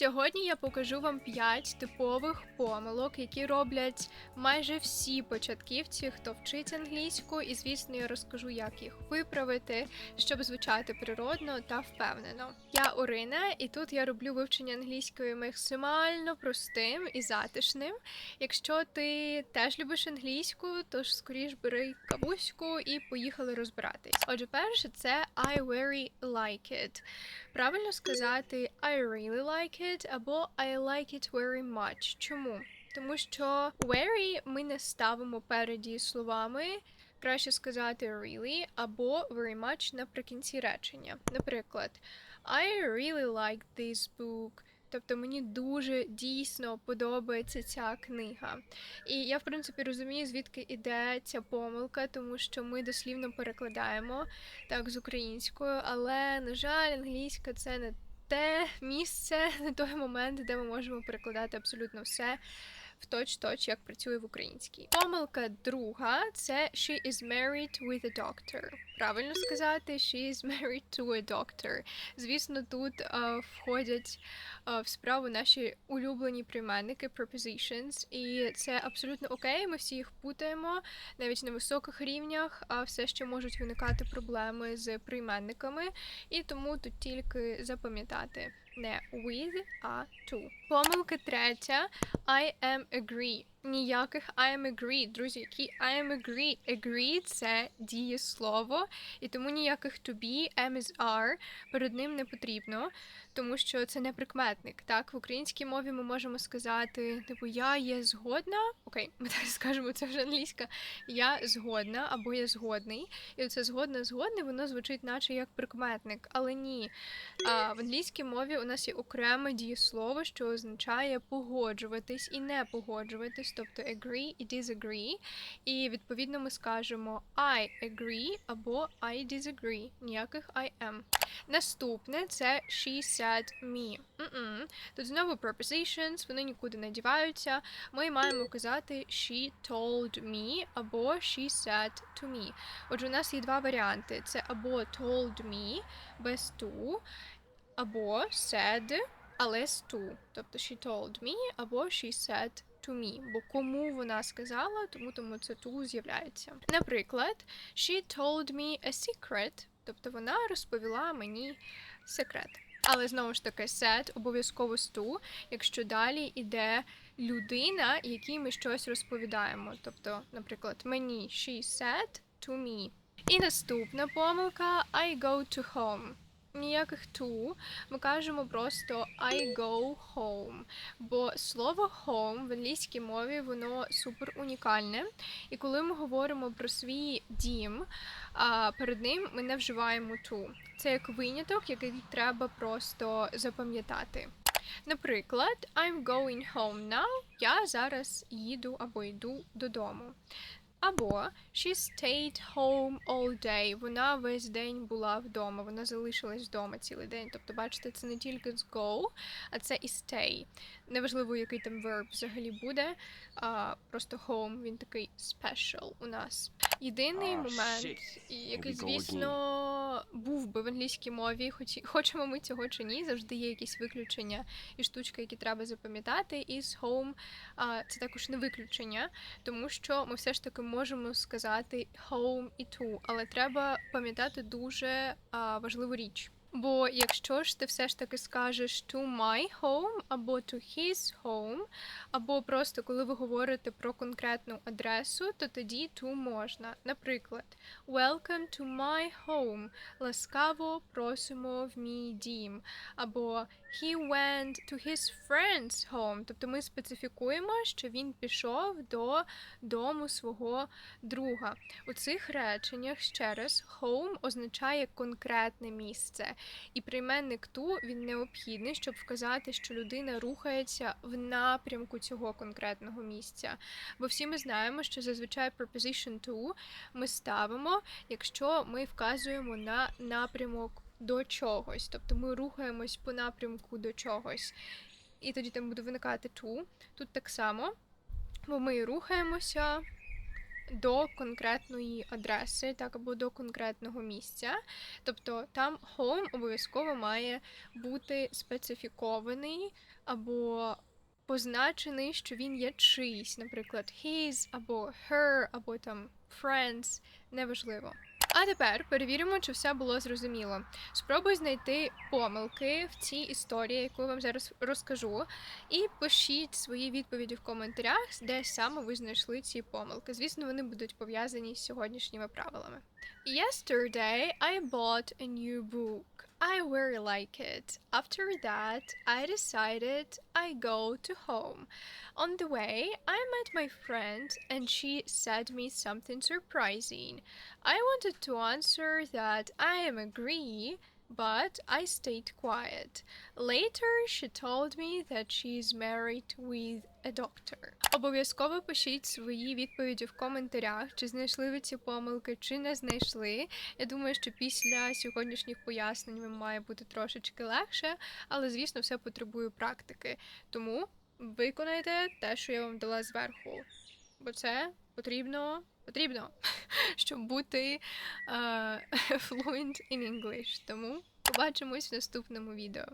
Сьогодні я покажу вам 5 типових помилок, які роблять майже всі початківці, хто вчить англійську, і звісно, я розкажу, як їх виправити, щоб звучати природно та впевнено. Я Орина, і тут я роблю вивчення англійської максимально простим і затишним. Якщо ти теж любиш англійську, то ж скоріш бери кавуську і поїхали розбиратись. Отже, перше, це I very like it. Правильно сказати I really like it або I like it very much. Чому? Тому що very ми не ставимо переді словами. Краще сказати really або very much наприкінці речення. Наприклад, I really like this book. Тобто мені дуже дійсно подобається ця книга. І я, в принципі, розумію, звідки іде ця помилка, тому що ми дослівно перекладаємо так з українською, але, на жаль, англійська це не те місце, не той момент, де ми можемо перекладати абсолютно все в точ-точ, як працює в українській. Помилка друга це she is married with a doctor. Правильно сказати, she is married to a doctor. Звісно, тут е, входять е, в справу наші улюблені прийменники prepositions, і це абсолютно окей. Ми всі їх путаємо навіть на високих рівнях, а все ще можуть виникати проблеми з прийменниками, і тому тут тільки запам'ятати не with, а to. Помилка третя I am agree. Ніяких I am agree, друзі, які I am agree. Agree – це дієслово, і тому ніяких to be, am is are перед ним не потрібно, тому що це не прикметник. Так, в українській мові ми можемо сказати, типу, я є згодна. Окей, ми так скажемо, це вже англійська. Я згодна або я згодний. І оце згодна, згодний, воно звучить, наче як прикметник, але ні. А в англійській мові у нас є окреме дієслово, що означає погоджуватись і не погоджуватись, тобто agree і disagree. І відповідно ми скажемо I agree або I disagree. Ніяких I am. Наступне це she said me. М-м. Тут знову prepositions, вони нікуди не діваються. Ми маємо казати she told me або she said to me. Отже, у нас є два варіанти: це або told me без to, або said, але з to. Тобто she told me або she said to me. Бо кому вона сказала, тому тому це to з'являється. Наприклад, she told me a secret. Тобто вона розповіла мені секрет. Але знову ж таки, said обов'язково з to, якщо далі йде людина, якій ми щось розповідаємо. Тобто, наприклад, мені she said to me. І наступна помилка I go to home. Ніяких to, ми кажемо просто I go home. Бо слово home в англійській мові воно супер унікальне. І коли ми говоримо про свій дім, перед ним ми не вживаємо to. Це як виняток, який треба просто запам'ятати. Наприклад, I'm going home now. Я зараз їду або йду додому. Або she stayed home all day. Вона весь день була вдома, вона залишилась вдома цілий день. Тобто, бачите, це не тільки з go, а це і stay. Неважливо, який там verb взагалі буде. А, Просто home, він такий special у нас. Єдиний момент, який, Here був би в англійській мові, хоч хочемо ми цього чи ні, завжди є якісь виключення і штучки, які треба запам'ятати. І з home а, це також не виключення, тому що ми все ж таки можемо сказати home і to, але треба пам'ятати дуже а, важливу річ. Бо якщо ж ти все ж таки скажеш to my home або to his home, або просто коли ви говорите про конкретну адресу, то тоді to можна. Наприклад, Welcome to my home. Ласкаво просимо в мій дім. Або He went to his friend's home. Тобто ми специфікуємо, що він пішов до дому свого друга. У цих реченнях ще раз home означає конкретне місце. І прийменник to він необхідний, щоб вказати, що людина рухається в напрямку цього конкретного місця. Бо всі ми знаємо, що зазвичай preposition to ми ставимо, якщо ми вказуємо на напрямок до чогось. Тобто ми рухаємось по напрямку до чогось. І тоді там буде виникати to. Тут так само, бо ми рухаємося до конкретної адреси, так або до конкретного місця. Тобто там home обов'язково має бути специфікований або позначений, що він є чийсь, наприклад, his або her, або там friends, неважливо. А тепер перевіримо, чи все було зрозуміло. Спробуй знайти помилки в цій історії, яку я вам зараз розкажу, і пишіть свої відповіді в коментарях, де саме ви знайшли ці помилки. Звісно, вони будуть пов'язані з сьогоднішніми правилами. Yesterday I bought a new book. I really like it. After that, I decided I go to home. On the way, I met my friend and she said me something surprising. I wanted to answer that I am agree, but I stayed quiet. Later, she told me that she is married with a doctor. Обов'язково пишіть свої відповіді в коментарях, чи знайшли ви ці помилки, чи не знайшли. Я думаю, що після сьогоднішніх пояснень має бути трошечки легше, але звісно, все потребує практики. Тому виконайте те, що я вам дала зверху. Бо це потрібно, потрібно, щоб бути uh, fluent in English. Тому побачимось в наступному відео.